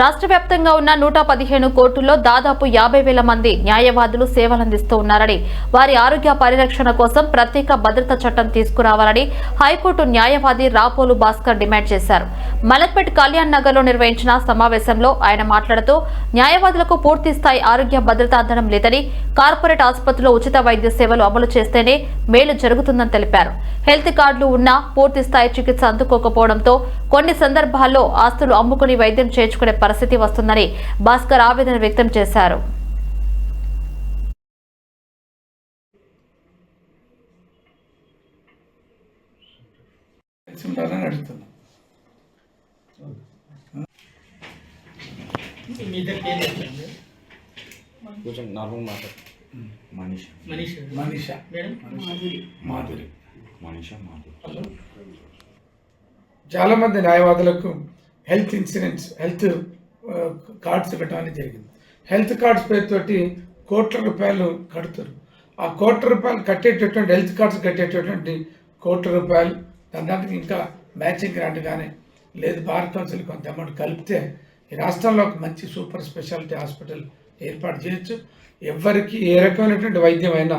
రాష్ట్ర వ్యాప్తంగా ఉన్న నూట పదిహేను కోర్టుల్లో దాదాపు యాభై వేల మంది న్యాయవాదులు సేవలందిస్తూ ఉన్నారని వారి ఆరోగ్య పరిరక్షణ కోసం ప్రత్యేక భద్రతా చట్టం తీసుకురావాలని హైకోర్టు న్యాయవాది రాపోలు భాస్కర్ డిమాండ్ చేశారు. మలక్పేట్ కళ్యాణ్ నగర్లో నిర్వహించిన సమావేశంలో ఆయన మాట్లాడుతూ న్యాయవాదులకు పూర్తి స్థాయి ఆరోగ్య భద్రత అందడం లేదని కార్పొరేట్ ఆసుపత్రిలో ఉచిత వైద్య సేవలు అమలు చేస్తేనే మేలు జరుగుతుందని తెలిపారు. హెల్త్ కార్డులు ఉన్నా పూర్తి స్థాయి చికిత్స అందుకోకపోవడంతో కొన్ని సందర్భాల్లో ఆస్తులు అమ్ముకుని వైద్యం చేర్చుకునే పరిస్థితి వస్తుందని భాస్కర్ ఆవేదన వ్యక్తం చేశారు. తెలిసి ఉండాలని అడుగుతున్నాం. మీ ఇద్దరు పేరు చెప్పండి కొంచెం నార్మల్ మాట్లాడు. మనీష. మనీష్. మనీష? మేడం? మాధురి. మనీష మాధవ్ చాలామంది న్యాయవాదులకు హెల్త్ ఇన్సూరెన్స్ హెల్త్ కార్డ్స్ ఇవ్వడం అనేది జరిగింది. హెల్త్ కార్డ్స్ పేరుతోటి కోట్ల రూపాయలు కడుతారు. ఆ కోట్ల రూపాయలు కట్టేటటువంటి హెల్త్ కార్డ్స్ కట్టేటటువంటి కోట్ల రూపాయలు దాని దానికి ఇంకా మ్యాచింగ్ గ్రాంట్ కానీ లేదు భారత కౌన్సిల్ కొంత అమౌంట్ కలిపితే ఈ రాష్ట్రంలో ఒక మంచి సూపర్ స్పెషాలిటీ హాస్పిటల్ ఏర్పాటు చేయొచ్చు. ఎవరికి ఏ రకమైనటువంటి వైద్యం అయినా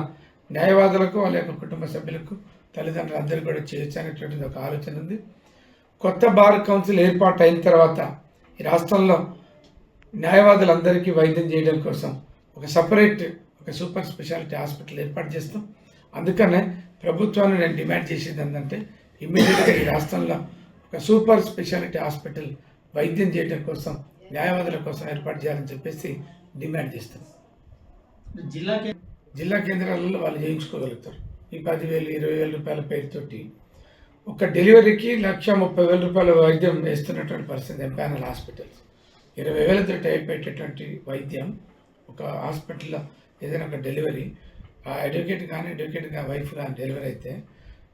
న్యాయవాదులకు వాళ్ళ యొక్క కుటుంబ సభ్యులకు తల్లిదండ్రులు అందరూ కూడా చేయొచ్చు అనేటువంటిది ఒక ఆలోచన ఉంది. కొత్త బార్ కౌన్సిల్ ఏర్పాటు అయిన తర్వాత ఈ రాష్ట్రంలో న్యాయవాదులందరికీ వైద్యం చేయడం కోసం ఒక సపరేట్ ఒక సూపర్ స్పెషాలిటీ హాస్పిటల్ ఏర్పాటు చేస్తాం. అందుకనే ప్రభుత్వాన్ని నేను డిమాండ్ చేసేది ఏంటంటే ఇమ్మీడియట్గా ఈ రాష్ట్రంలో ఒక సూపర్ స్పెషాలిటీ హాస్పిటల్ వైద్యం చేయడం కోసం న్యాయవాదుల కోసం ఏర్పాటు చేయాలని చెప్పేసి డిమాండ్ చేస్తాం. జిల్లా జిల్లా కేంద్రాలలో వాళ్ళు చేయించుకోగలుగుతారు. ఈ పదివేలు ఇరవై వేల రూపాయల పేరుతోటి ఒక డెలివరీకి లక్ష ముప్పై వేల రూపాయల వైద్యం వేస్తున్నటువంటి పరిస్థితి ఎంపానల్ హాస్పిటల్స్. ఇరవై వేల తోటి అయిపోయేటటువంటి వైద్యం ఒక హాస్పిటల్లో ఏదైనా ఒక డెలివరీ ఆ అడ్వకేట్ కానీ అడ్వకేట్ కానీ వైఫ్ కానీ డెలివరీ అయితే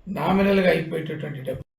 నామినల్గా అయిపోయేటటువంటి డబ్బు